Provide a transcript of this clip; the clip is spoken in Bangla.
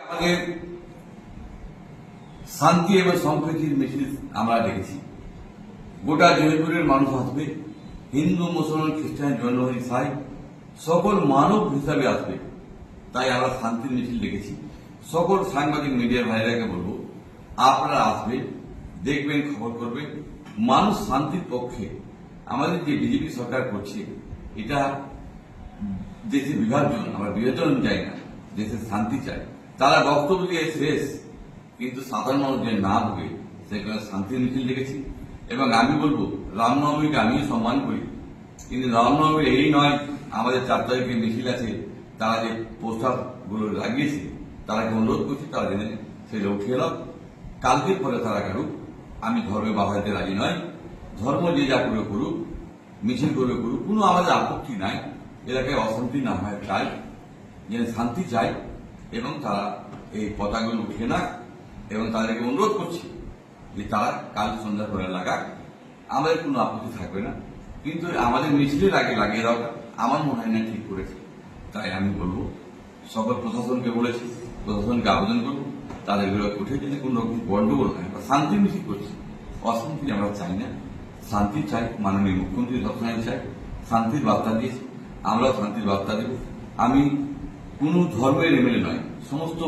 আমাদের শান্তি এবং সম্প্রীতির মিছিল আমরা দেখেছি। গোটা জয়পুরের মানুষ আসবে, হিন্দু, মুসলমান, খ্রিস্টান জৈন ইসাই সকল মানব হিসাবে আসবে। তাই আমরা শান্তির মিছিল দেখেছি। সকল সাংবাদিক, মিডিয়ার ভাইরাকে বলব, আপনারা আসবেন দেখবেন, খবর করবেন। মানুষ শান্তির পক্ষে আমাদের যে বিজেপি সরকার করছে, এটা দেশে বিভাজন, আমরা বিভাজন চাই না, দেশের শান্তি চাই। তারা বক্তব্য দিয়ে শেষ কিন্তু সাধারণ মানুষ যে না ভোগে সেখানে শান্তির মিছিল দেখেছি। এবং আমি বলব রামনবমীকে আমিও সম্মান করি। কিন্তু রামনবমী এই নয়, আমাদের চার তারিখে মিছিল আছে, তারা যে পোস্টারগুলো লাগিয়েছে তারাকে অনুরোধ করছি, তারা জেনে সেটা উঠিয়ে এলাম, কালকের পরে তারা কারুক, আমি ধর্মে বাধা দিতে রাজি নয় ধর্ম যে যা করে করুক, মিছিল করে করুক, কোনো আমাদের আপত্তি নাই। এলাকায় অশান্তি না হয় চাই যেন শান্তি চাই। এবং তারা এই পতাকাগুলো উঠিয়ে না এবং তাদেরকে অনুরোধ করছি যে তারা কাল সন্ধ্যার পরে লাগাক। আমাদের কোনো আপত্তি থাকবে না। কিন্তু আমাদের মিছিলের আগে লাগিয়ে দেওয়াটা আমার মনে হয় না ঠিক করেছে। তাই আমি বলব, সকল প্রশাসনকে বলেছি, প্রশাসনকে আবেদন করব। তাদের বিরুদ্ধে উঠে যদি কোনো রকম গন্ডগোল হয় বা শান্তি মিছিল করছি, অশান্তি আমরা চাই না। শান্তি চাই, মাননীয় মুখ্যমন্ত্রী সবসময় চাই শান্তির বার্তা দিয়েছি। আমরাও শান্তির বার্তা দেব। আমি কোনো ধর্মের এমএলএ নয় সমস্ত